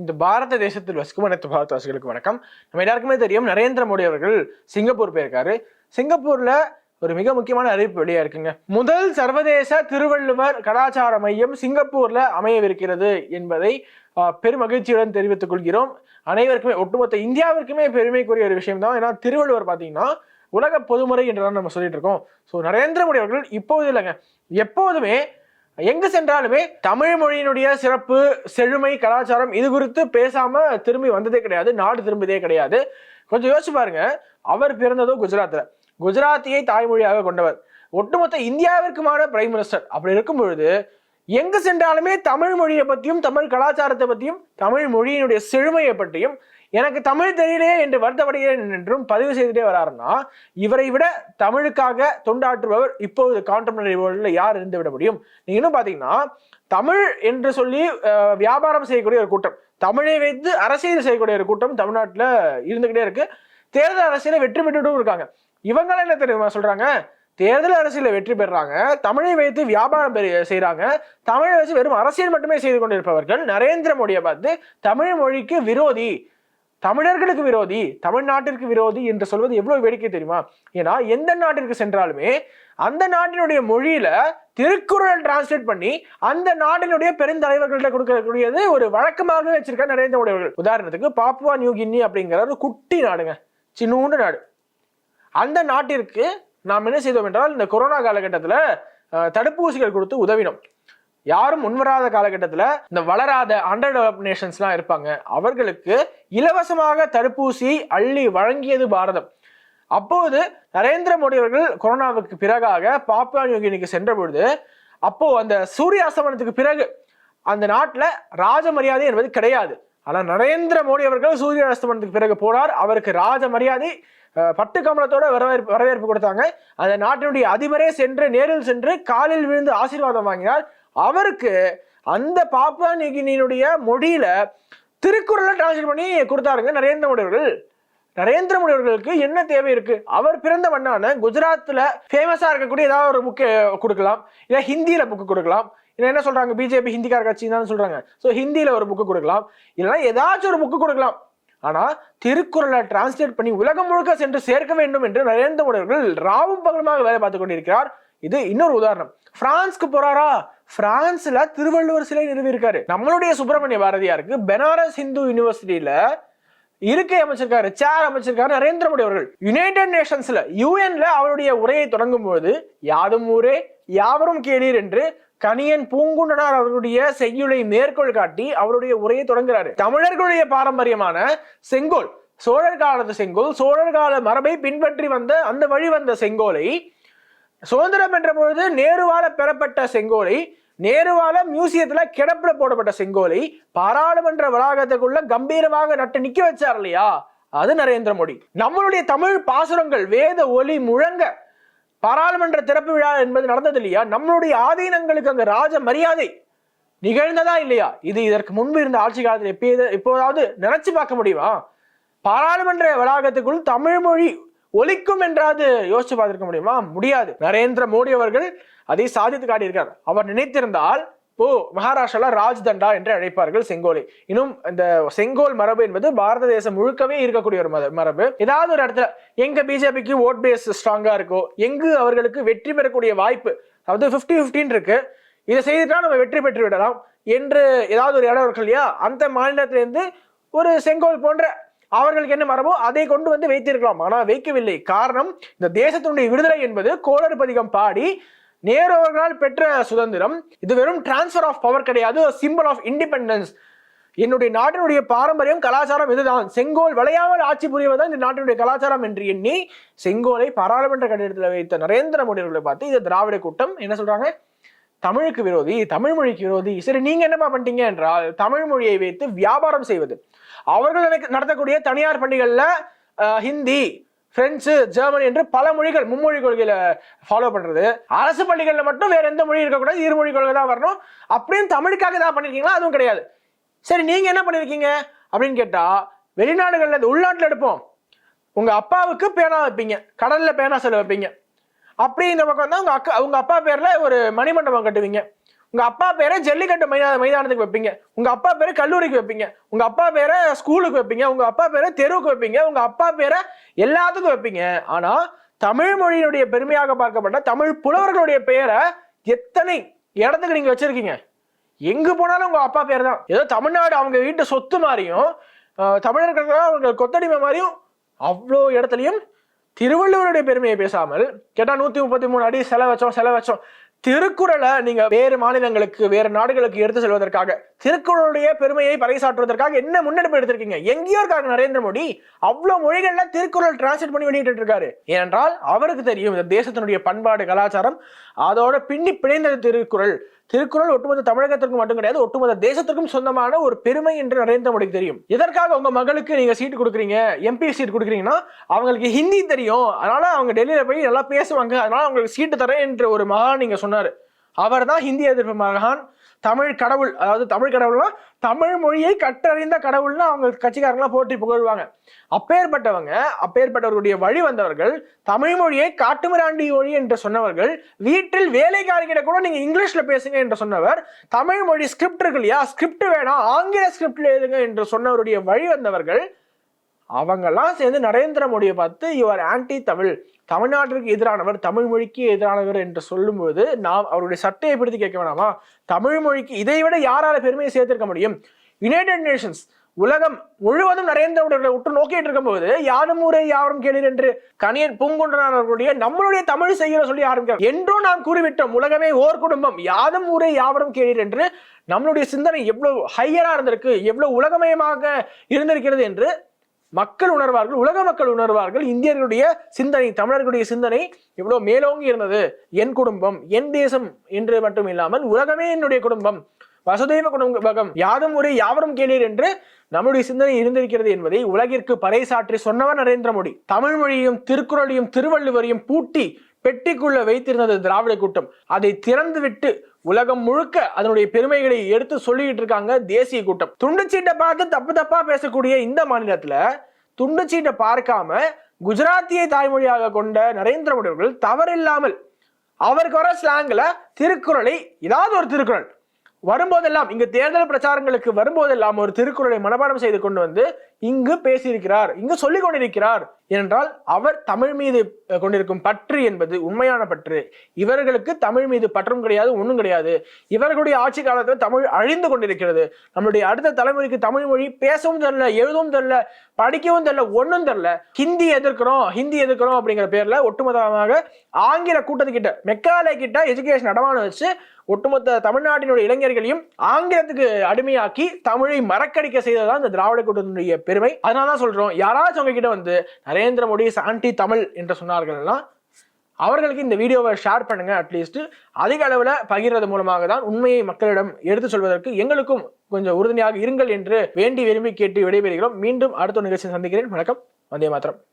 இந்த பாரத தேசத்தில் வசிக்கும் அனைத்து பாரதவாசிகளுக்கு வணக்கம். நம்ம எல்லாருக்குமே தெரியும் நரேந்திர மோடி அவர்கள் சிங்கப்பூர் போயிருக்காரு. சிங்கப்பூர்ல ஒரு மிக முக்கியமான அறிவிப்பு வெளியா இருக்குங்க. முதல் சர்வதேச திருவள்ளுவர் கலாச்சார மையம் சிங்கப்பூர்ல அமையவிருக்கிறது என்பதை பெருமகிழ்ச்சியுடன் தெரிவித்துக் கொள்கிறோம். அனைவருக்குமே ஒட்டுமொத்த இந்தியாவிற்குமே பெருமைக்குரிய ஒரு விஷயம் தான். ஏன்னா திருவள்ளுவர் பாத்தீங்கன்னா உலக பொதுமுறை என்றுதான் நம்ம சொல்லிட்டு இருக்கோம். ஸோ நரேந்திர மோடி அவர்கள் இப்போது இல்லைங்க. எப்போதுமே எங்கு சென்றாலுமே தமிழ் மொழியினுடைய சிறப்பு செழுமை கலாச்சாரம் இது குறித்து பேசாம திரும்பி வந்ததே கிடையாது நாடு திரும்பியதே கிடையாது. கொஞ்சம் யோசிச்சு பாருங்க. அவர் பிறந்ததோ குஜராத்ல. குஜராத்தியை தாய்மொழியாக கொண்டவர். ஒட்டுமொத்த இந்தியாவிற்குமான பிரைம் மினிஸ்டர் அப்படி இருக்கும் பொழுது எங்கு சென்றாலுமே தமிழ் மொழியை பற்றியும் தமிழ் கலாச்சாரத்தை பற்றியும் தமிழ் மொழியினுடைய செழுமையை பற்றியும் எனக்கு தமிழ் தெரியலையே என்று வருத்தப்படுகிறேன் என்றும் பதிவு செய்துட்டே வராருன்னா இவரை விட தமிழுக்காக தொண்டாற்றுபவர் இப்போது கான்டெம்பரரி வேர்ல்டில் யார் இருந்து விட முடியும்? நீங்க இன்னும் பார்த்தீங்கன்னா தமிழ் என்று சொல்லி வியாபாரம் செய்யக்கூடிய ஒரு கூட்டம் தமிழை வைத்து அரசியல் செய்யக்கூடிய ஒரு கூட்டம் தமிழ்நாட்டில் இருந்துக்கிட்டே இருக்கு. தேர்தல் அரசியலை வெற்றி பெற்றுட்டும் இருக்காங்க. இவங்களாம் என்ன தெரியுமா சொல்றாங்க? தேர்தல் அரசியல வெற்றி பெறாங்க. தமிழை வைத்து வியாபாரம் பெரிய- செய்கிறாங்க தமிழை வச்சு வெறும் அரசியல் மட்டுமே செய்து கொண்டிருப்பவர்கள் நரேந்திர மோடியை பார்த்து தமிழ் மொழிக்கு விரோதி தமிழர்களுக்கு விரோதி தமிழ்நாட்டிற்கு விரோதி என்று சொல்வது எவ்வளவு வேடிக்கை தெரியுமா? ஏன்னா எந்த நாட்டிற்கு சென்றாலுமே அந்த நாட்டினுடைய மொழியில திருக்குறள் டிரான்ஸ்லேட் பண்ணி அந்த நாட்டினுடைய பெருந்தலைவர்கள்ட்ட கொடுக்கக்கூடியது ஒரு வழக்கமாக வச்சிருக்க நரேந்திர மோடி அவர்கள். உதாரணத்துக்கு பாப்புவா நியூ கின்னி அப்படிங்கிற ஒரு குட்டி நாடுங்க. சின்னூண்டு நாடு. அந்த நாட்டிற்கு நாம் என்ன செய்தோம் என்றால் இந்த கொரோனா காலகட்டத்துல தடுப்பூசிகள் கொடுத்து உதவினோம். யாரும் முன்வராத காலகட்டத்துல இந்த வளராத அண்டர் டெவலப் நேஷன்ஸ்லாம் இருப்பாங்க. அவர்களுக்கு இலவசமாக தடுப்பூசி அள்ளி வழங்கியது பாரதம். அப்போது நரேந்திர மோடி அவர்கள் கொரோனாவுக்கு பிறகாக பாப்பா யோகினிக்கு சென்ற பொழுது அப்போ அந்த சூரிய அஸ்தமனத்துக்கு பிறகு அந்த நாட்டில் ராஜ மரியாதை என்பது கிடையாது. ஆனால் நரேந்திர மோடி அவர்கள் சூரிய அஸ்தமனத்துக்கு பிறகு போனார். அவருக்கு ராஜ மரியாதை பட்டு கமலத்தோட வரவேற்பு வரவேற்பு கொடுத்தாங்க. அந்த நாட்டினுடைய அதிபரே சென்று நேரில் சென்று காலில் விழுந்து ஆசீர்வாதம் வாங்கினார். அவருக்கு அந்த பாப்பா நிகினியினுடைய மொழியில திருக்குறளை டிரான்ஸ்லேட் பண்ணி கொடுத்தாருங்க நரேந்திர மோடி அவர்கள். நரேந்திர மோடி அவர்களுக்கு என்ன தேவை இருக்கு? அவர் பிறந்த மண்ணான குஜராத்ல ஃபேமஸா இருக்கக்கூடிய ஏதாவது ஒரு புக்கு கொடுக்கலாம். இல்லை ஹிந்தியில புக்கு கொடுக்கலாம். இல்லை என்ன சொல்றாங்க? பிஜேபி ஹிந்திக்கார கட்சி தான் சொல்றாங்க. ஸோ ஹிந்தியில ஒரு புக்கு கொடுக்கலாம். இல்லைன்னா ஏதாச்சும் ஒரு புக்கு கொடுக்கலாம். ஆனால் திருக்குறளை டிரான்ஸ்லேட் பண்ணி உலகம் முழுக்க சென்று சேர்க்க வேண்டும் என்று நரேந்திர மோடி அவர்கள் ராவும் பகலுமாக வேலை பார்த்து கொண்டிருக்கிறார். இது இன்னொரு உதாரணம். பிரான்ஸ்க்கு போறாரா? பிரான்ஸ்ல திருவள்ளுவர் சிலை நிறுவியிருக்காரு. நம்மளுடைய சுப்பிரமணிய பாரதியாருக்கு பெனாரஸ் ஹிந்து யூனிவர்சிட்டியில இருக்கை அமைச்சிருக்காரு சேர் அமைச்சிருக்காரு நரேந்திர மோடி அவர்கள். யுனைடெட் நேஷன்ஸ்ல யூஎன்ல அவருடைய உரையை தொடங்கும் பொழுது யாதும் ஊரே யாவரும் கேளீர் என்று கணியன் பூங்குண்டனார் அவர்களுடைய செய்யுளை மேற்கோள் காட்டி அவருடைய உரையை தொடங்குறாரு. தமிழர்களுடைய பாரம்பரியமான செங்கோல் சோழர் காலத்து செங்கோல் சோழர் கால மரபை பின்பற்றி வந்த அந்த வழி வந்த செங்கோலை சுதந்திரம் என்ற பொழுது நேருவால பெறப்பட்ட செங்கோலை நேருவால மியூசியத்துல கிடப்புல போடப்பட்ட செங்கோலை பாராளுமன்ற வளாகத்துக்குள்ள கம்பீரமாக நட்டு நிக்க வச்சார் இல்லையா? அது நரேந்திர மோடி. நம்மளுடைய தமிழ் பாசுரங்கள் வேத ஒலி முழங்க பாராளுமன்ற திறப்பு விழா என்பது நடந்தது இல்லையா நம்மளுடைய ஆதீனங்களுக்கு அங்க ராஜ மரியாதை நிகழ்ந்ததா இல்லையா? இது இதற்கு முன்பு இருந்த ஆட்சி காலத்தில் எப்போது எப்போதாவது நினைச்சு பார்க்க முடியுமா? பாராளுமன்ற வளாகத்துக்குள் தமிழ் மொழி ஒழிக்கும் என்றாவது யோசிச்சு பார்த்துருக்க முடியுமா? முடியாது. நரேந்திர மோடி அவர்கள் அதை சாதித்து காட்டியிருக்கார். அவர் நினைத்திருந்தால் இப்போ மகாராஷ்டிரால ராஜ்தண்டா என்று அழைப்பார்கள் செங்கோலை. இன்னும் இந்த செங்கோல் மரபு என்பது பாரத தேசம் முழுக்கவே இருக்கக்கூடிய ஒரு மத- மரபு. ஏதாவது ஒரு இடத்துல எங்க பிஜேபிக்கு ஓட் பேஸ் ஸ்ட்ராங்கா இருக்கோ எங்கு அவர்களுக்கு வெற்றி பெறக்கூடிய வாய்ப்பு அதாவது 50 ஃபிஃப்டின் இருக்கு இதை செய்துட்டா நம்ம வெற்றி பெற்று விடலாம் என்று ஏதாவது ஒரு இடம் இருக்கு இல்லையா? அந்த மாநிலத்திலிருந்து ஒரு செங்கோல் போன்ற அவர்களுக்கு என்ன மரபோ அதை கொண்டு வந்து வைத்திருக்கலாம். ஆனால் வைக்கவில்லை. காரணம் இந்த தேசத்தினுடைய விடுதலை என்பது கோளறு பதிகம் பாடி நேரு அவர்களால் பெற்ற சுதந்திரம். இது வெறும் டிரான்ஸ்ஃபர் ஆஃப் பவர் கிடையாது. சிம்பிள் ஆஃப் இண்டிபெண்டன்ஸ் என்னுடைய நாட்டினுடைய பாரம்பரியம் கலாச்சாரம் இதுதான். செங்கோல் விளையாமல் ஆட்சி புரிவதுதான் இந்த நாட்டினுடைய கலாச்சாரம் என்று எண்ணி செங்கோலை பாராளுமன்ற கட்டிடத்தில் வைத்த நரேந்திர மோடி அவர்களை பார்த்து இது திராவிட கூட்டம். என்ன சொல்றாங்க? தமிழுக்கு விரோதி தமிழ் மொழிக்கு விரோதி. சரி நீங்க என்னப்பா பண்ணிட்டீங்க என்றால் தமிழ் மொழியை வைத்து வியாபாரம் செய்வது. அவர்கள் நடத்தக்கூடிய தனியார் பள்ளிகளில் ஹிந்தி பிரெஞ்சு ஜெர்மனி என்று பல மொழிகள் மும்மொழி கொள்கையில ஃபாலோ பண்றது. அரசு பள்ளிகளில் மட்டும் வேற எந்த மொழி இருக்கக்கூடாது. இருமொழி கொள்கை தான் வரணும். அப்படின்னு தமிழுக்காக ஏதாவது பண்ணிருக்கீங்களா? அதுவும் கிடையாது. சரி நீங்க என்ன பண்ணிருக்கீங்க? அப்படின்னு கேட்டா வெளிநாடுகள்ல இந்த உள்நாட்டில் எடுப்போம். உங்க அப்பாவுக்கு பேனா வைப்பீங்க. கடல்ல பேனா செலவு வைப்பீங்க. அப்படி இந்த பக்கம் தான் உங்க அக்கா உங்க அப்பா பேர்ல ஒரு மணிமண்டபம் கட்டுவீங்க. உங்க அப்பா பேரை ஜல்லிக்கட்டு மைதான மைதானத்துக்கு வைப்பீங்க. உங்க அப்பா பேரை கல்லூரிக்கு வைப்பீங்க. உங்க அப்பா பேரை ஸ்கூலுக்கு வைப்பீங்க. உங்க அப்பா பேரை தெருவுக்கு வைப்பீங்க. உங்க அப்பா பேரை எல்லாத்துக்கும் வைப்பீங்க. ஆனா தமிழ் மொழியினுடைய பெருமையாக பார்க்கப்பட்ட தமிழ் புலவர்களுடைய பெயரை எத்தனை இடத்துக்கு நீங்க வச்சிருக்கீங்க? எங்கு போனாலும் உங்க அப்பா பேர் தான். ஏதோ தமிழ்நாடு அவங்க வீட்டு சொத்து மாதிரியும் ஆஹ், தமிழர்கள் அவங்க கொத்தடிமை மாதிரியும் அவ்வளோ இடத்துலையும் திருவள்ளுவருடைய பெருமையை பேசாமல் கேட்டால் நூற்றி முப்பத்தி மூணு அடி செல வச்சோம் செல வச்சோம் திருக்குறளை நீங்க வேறு மாநிலங்களுக்கு வேறு நாடுகளுக்கு எடுத்து செல்வதற்காக திருக்குறளுடைய பெருமையை பறைசாற்றுவதற்காக என்ன முன்னெடுப்பு எடுத்திருக்கீங்க? எங்கேயோ இருக்காங்க நரேந்திர மோடி. அவ்வளவு மொழிகள்ல திருக்குறள் டிரான்ஸ்லேட் பண்ணி வெளியிட்டு இருக்காரு. ஏனென்றால் அவருக்கு தெரியும் இந்த தேசத்தினுடைய பண்பாடு கலாச்சாரம் அதோட பின்னி பிணைந்தது திருக்குறள். திருக்குறள் ஒட்டுமொத்த தமிழகத்திற்கு மட்டும் கிடையாது ஒட்டுமொத்த தேசத்திற்கும் சொந்தமான ஒரு பெருமை என்று நரேந்திர மோடிக்கு தெரியும். எதற்காக உங்க மகளுக்கு நீங்க சீட் கொடுக்குறீங்க? எம்பி சீட் கொடுக்குறீங்கன்னா அவங்களுக்கு ஹிந்தி தெரியும். அதனால அவங்க டெல்லியில போய் நல்லா பேசுவாங்க. அதனால அவங்களுக்கு சீட்டு தரேன் என்று ஒரு மகான் நீங்க சொன்னாரு. அவர் தான் ஹிந்தி எதிர்ப்பு மகான். தமிழ் கடவுள் அதாவது தமிழ் கடவுள்னா தமிழ் மொழியை கற்றறிந்த கடவுள்னு அவங்க கட்சிக்காரங்களாம் போற்றி புகழ்வாங்க. அப்பேற்பட்டவங்க அப்பேற்பட்டவர்களுடைய வழி வந்தவர்கள் தமிழ் மொழியை காட்டுமிராண்டி மொழி என்று சொன்னவர்கள் வீட்டில் வேலைக்காரிகிட்ட கூட நீங்க இங்கிலீஷ்ல பேசுங்க என்று சொன்னவர் தமிழ் மொழி ஸ்கிரிப்ட் இருக்கு இல்லையா ஸ்கிரிப்ட் வேணாம் ஆங்கில ஸ்கிரிப்ட்ல எழுதுங்க என்று சொன்னவருடைய வழி வந்தவர்கள் அவங்கெல்லாம் சேர்ந்து நரேந்திர மோடியை பார்த்து இவர் ஆன்டி தமிழ் தமிழ்நாட்டிற்கு எதிரானவர் தமிழ் மொழிக்கு எதிரானவர் என்று சொல்லும்போது நாம் அவருடைய சட்டையை பிடித்து கேட்க வேணாமா? தமிழ் மொழிக்கு இதை விட யாரால பெருமையை சேர்த்திருக்க முடியும்? யுனைடெட் நேஷன்ஸ் உலகம் முழுவதும் நரேந்திர மோடியை உற்று நோக்கிட்டு இருக்கும்போது யாரும் ஊரே யாரும் கேளீர் என்று கணியன் பூங்குன்றனார் அவர்களுடைய நம்மளுடைய தமிழ் செய்கிற சொல்லி ஆரம்பிக்கிறார். என்றும் நாம் கூறிவிட்டோம் உலகமே ஓர் குடும்பம். யாதும் ஊரே யாவரும் கேளீர் என்று நம்மளுடைய சிந்தனை எவ்வளவு ஹையரா இருந்திருக்கு எவ்வளவு உலகமயமாக இருந்திருக்கிறது என்று மக்கள் உணர்வார்கள் உலக மக்கள் உணர்வார்கள். இந்தியர்களுடைய சிந்தனை தமிழர்களுடைய சிந்தனை இவ்வளோ மேலோங்கி இருந்தது. என் குடும்பம் என் தேசம் என்று மட்டும் இல்லாமல் உலகமே என்னுடைய குடும்பம். வசுதேவ குடும்பம் யாதும் ஒரே யாவரும் கேளீர் என்று நம்முடைய சிந்தனை இருந்திருக்கிறது என்பதை உலகிற்கு பறைசாற்றி சொன்னவர் நரேந்திர மோடி. தமிழ் மொழியும் திருக்குறளையும் திருவள்ளுவரையும் பூட்டி பெட்டிக்குள்ள வைத்திருந்தது திராவிட கூட்டம். அதை திறந்துவிட்டு உலகம் முழுக்க அதனுடைய பெருமைகளை எடுத்து சொல்லிக்கிட்டு இருக்காங்க தேசிய கூட்டம். துண்டுச்சீட்டை பார்த்து தப்பு தப்பா பேசக்கூடிய இந்த மாநிலத்துல துண்டுச்சீட்டை பார்க்காம குஜராத்தியை தாய்மொழியாக கொண்ட நரேந்திர மோடி அவர்கள் தவறில்லாமல் அவருக்கு வர ஸ்லாங்கில் திருக்குறளை ஏதாவது ஒரு திருக்குறள். வரும்போதெல்லாம் இங்க தேர்தல் பிரச்சாரங்களுக்கு வரும்போதெல்லாம் ஒரு திருக்குறளை மனப்பாடம் செய்து கொண்டு வந்து இங்கு பேசியிருக்கிறார் இங்கு சொல்லிக் கொண்டிருக்கிறார் என்றால் அவர் தமிழ் மீது கொண்டிருக்கும் பற்று என்பது உண்மையான பற்று. இவர்களுக்கு தமிழ் மீது பற்றும் கிடையாது ஒன்றும் கிடையாது. இவர்களுடைய ஆட்சி காலத்தில் தமிழ் அழிந்து கொண்டிருக்கிறது. நம்மளுடைய அடுத்த தலைமுறைக்கு தமிழ் மொழி பேசவும் தெரில எழுதவும் தெரில படிக்கவும் தெரில ஒன்றும் தெரில ஹிந்தி எதிர்க்கிறோம் ஹிந்தி எதிர்க்கிறோம் அப்படிங்கிற பேர்ல ஒட்டுமொத்தமாக ஆங்கில கூட்டத்துக்கிட்ட மெக்காலே கிட்ட எஜுகேஷன் அடமான வச்சு ஒட்டுமொத்த தமிழ்நாட்டினுடைய இளைஞர்களையும் ஆங்கிலத்துக்கு அடிமையாக்கி தமிழை மறக்கடிக்க செய்ததுதான் இந்த திராவிட கூட்டத்தினுடைய பெருமை. அதனால தான் சொல்றோம் யாராச்சும் உங்ககிட்ட வந்து நரேந்திர மோடி ஆன்டி தமிழ் என்று சொன்னார்கள்னா அவர்களுக்கு இந்த வீடியோவை ஷேர் பண்ணுங்க அட்லீஸ்ட் அதிக அளவில் பகிர்றது மூலமாக தான் உண்மையை மக்களிடம் எடுத்து சொல்வதற்கு எங்களுக்கும் கொஞ்சம் உறுதுணையாக இருங்கள் என்று வேண்டி விரும்பி கேட்டு விடைபெறுகிறோம். மீண்டும் அடுத்த நிகழ்ச்சியை சந்திக்கிறேன். வணக்கம். வந்தே மாத்திரம்